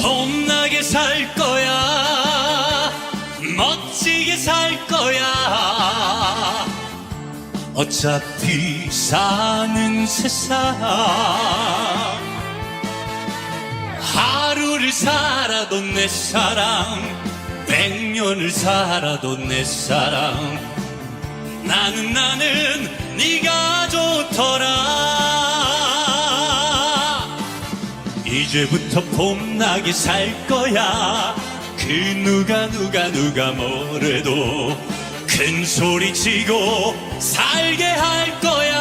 봄나게 살 거야. 멋지게 살 거야. 어차피 사는 세상. 하루를 살아도 내 사랑. 백년을 살아도 내 사랑. 나는 나는 네가 좋더라 이제부터 봄나게 살 거야. 그 누가 누가 누가 뭐래도 큰 소리 치고 살게 할 거야.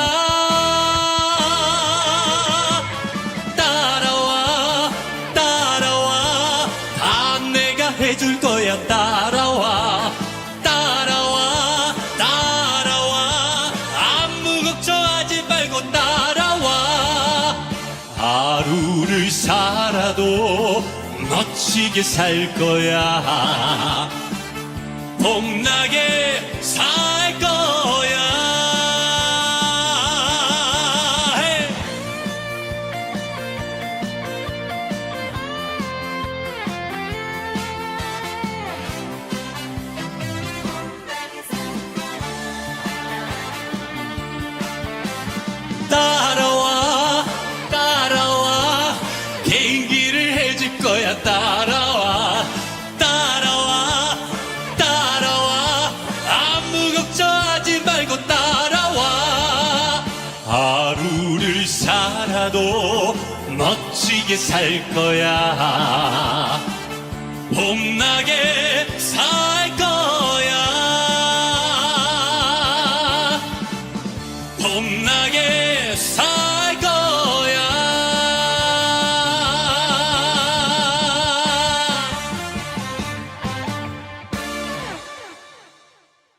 따라와 따라와. 다 내가 해줄 거야. 따라와 하루를 살아도 멋지게 살 거야 봄나게 살 거야. 따라 살아도 멋지게 살 거야. 봄나게